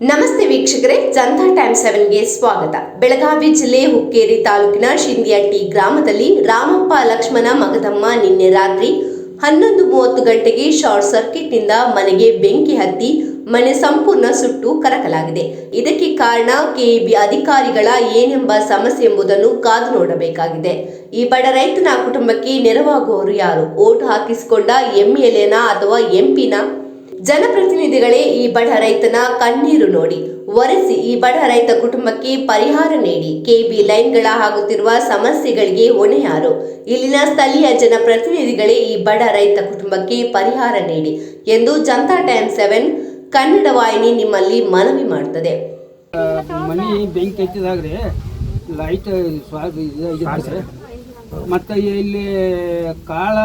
ನಮಸ್ತೆ ವೀಕ್ಷಕರೇ ಜನತಾ ಟೈಮ್ ಸೆವೆನ್ಗೆ ಸ್ವಾಗತ. ಬೆಳಗಾವಿ ಜಿಲ್ಲೆ ಹುಕ್ಕೇರಿ ತಾಲೂಕಿನ ಶಿಂದಿಯಟ್ಟಿ ಗ್ರಾಮದಲ್ಲಿ ರಾಮಪ್ಪ ಲಕ್ಷ್ಮಣ ಮಗದಮ್ಮ ನಿನ್ನೆ ರಾತ್ರಿ ಹನ್ನೊಂದು ಮೂವತ್ತು ಗಂಟೆಗೆ ಶಾರ್ಟ್ ಸರ್ಕ್ಯೂಟ್ನಿಂದ ಮನೆಗೆ ಬೆಂಕಿ ಹತ್ತಿ ಮನೆ ಸಂಪೂರ್ಣ ಸುಟ್ಟು ಕರಕಲಾಗಿದೆ. ಇದಕ್ಕೆ ಕಾರಣ ಕೆಇಬಿ ಅಧಿಕಾರಿಗಳ ಏನೆಂಬ ಸಮಸ್ಯೆ ಎಂಬುದನ್ನು ಕಾದು ನೋಡಬೇಕಾಗಿದೆ. ಈ ಬಡ ರೈತನ ಕುಟುಂಬಕ್ಕೆ ನೆರವಾಗುವವರು ಯಾರು? ಓಟ್ ಹಾಕಿಸಿಕೊಂಡ ಎಂಎಲ್ಎನ ಅಥವಾ ಎಂಪಿನ ಜನಪ್ರತಿನಿಧಿಗಳೇ ಈ ಬಡ ರೈತನ ಕಣ್ಣೀರು ನೋಡಿ, ಒರೆಸಿ ಈ ಬಡ ರೈತ ಕುಟುಂಬಕ್ಕೆ ಪರಿಹಾರ ನೀಡಿ, ಕೆಬಿ ಲೈನ್ಗಳ ಆಗುತ್ತಿರುವ ಸಮಸ್ಯೆಗಳಿಗೆ ಹೊಣೆಯಾರು ಇಲ್ಲಿನ ಸ್ಥಳೀಯ ಜನಪ್ರತಿನಿಧಿಗಳೇ ಈ ಬಡ ರೈತ ಕುಟುಂಬಕ್ಕೆ ಪರಿಹಾರ ನೀಡಿ ಎಂದು ಜನತಾ ಟೈಮ್ ಸೆವೆನ್ ಕನ್ನಡ ವಾಹಿನಿ ನಿಮ್ಮಲ್ಲಿ ಮನವಿ ಮಾಡುತ್ತದೆ ಮನಿ ಬೆಂಕಿ ಲೈಟ್ ಮತ್ತು ಇಲ್ಲಿ ಕಾಳ,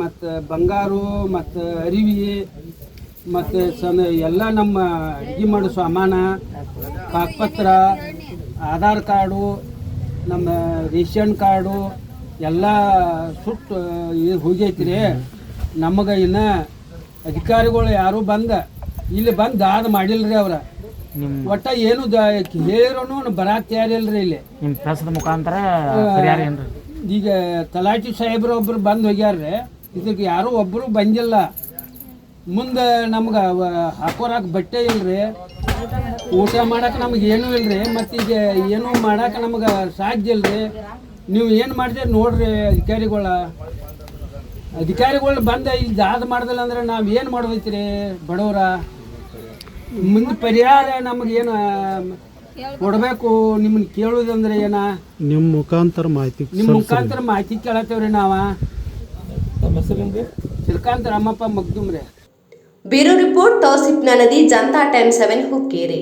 ಮತ್ತು ಬಂಗಾರು, ಮತ್ತು ಅರಿವಿ ಮತ್ತು ಸನ್ ಎಲ್ಲ ನಮ್ಮ ಅಡುಗೆ ಮಾಡೋ ಸಾಮಾನ ಕಾಗಪತ್ರ ಆಧಾರ್ ಕಾರ್ಡು ನಮ್ಮ ರೇಷನ್ ಕಾರ್ಡು ಎಲ್ಲ ಸುಟ್ಟು ಇದು ರೀ ನಮಗೆ ಇನ್ನು ಅಧಿಕಾರಿಗಳು ಯಾರು ಬಂದ ಇಲ್ಲಿ ಬಂದು ದಾದ ಮಾಡಿಲ್ರಿ ಅವ್ರ. ನಿಮ್ಮ ಒಟ್ಟ ಏನು ಹೇಳಿರೋನು ಬರಾಕ್ ತಯಾರಿಲ್ರಿ ಇಲ್ಲಿ. ಮುಖಾಂತರ ಈಗ ತಲಾಟಿ ಸಾಹೇಬ್ರು ಒಬ್ರು ಬಂದು ಹೋಗ್ಯಾರ್ರಿ. ಇದಕ್ಕೆ ಯಾರೂ ಒಬ್ಬರು ಬಂದಿಲ್ಲ. ಮುಂದೆ ನಮ್ಗೆ ಹಾಕೋರಾಕ ಬಟ್ಟೆ ಇಲ್ರಿ. ಊಟ ಮಾಡಕ್ಕೆ ನಮ್ಗೆ ಏನೂ ಇಲ್ರಿ. ಮತ್ತು ಈಗ ಏನೂ ಮಾಡಕ್ಕೆ ನಮ್ಗೆ ಸಾಧ್ಯ ಇಲ್ರಿ. ನೀವು ಏನು ಮಾಡ್ತೀರಿ ನೋಡ್ರಿ ಅಧಿಕಾರಿಗಳ. ಅಧಿಕಾರಿಗಳು ಬಂದ ಇಲ್ಲಿ ಜಾದ ಮಾಡ್ದಲ್ಲ ಅಂದ್ರೆ ನಾವು ಏನು ಮಾಡೋದೈತ್ರಿ ಬಡವರ? ಮುಂದೆ ಪರಿಹಾರ ನಮಗೇನು ಕೊಡಬೇಕು? ನಿಮ್ಮನ್ನ ಕೇಳೋದಂದ್ರೆ ಏನ? ನಿಮ್ಮ ಮುಖಾಂತರ ಮಾಹಿತಿ ನಿಮ್ಮ ಮುಖಾಂತರ ಮಾಹಿತಿ ಕೇಳತ್ತೇವ್ರಿ ನಾವ. ಶ್ರೀಕಾಂತ ರಾಮಪ್ಪ ಮಗ್ದುಮ್ರಿ. ಬ್ಯೂರೋ ರಿಪೋರ್ಟ್ ತೌಸಿಫ್ನ ನದಿ ಜನತಾ ಟೈಮ್ ಸೆವೆನ್ ಹುಕ್ಕೇರಿ.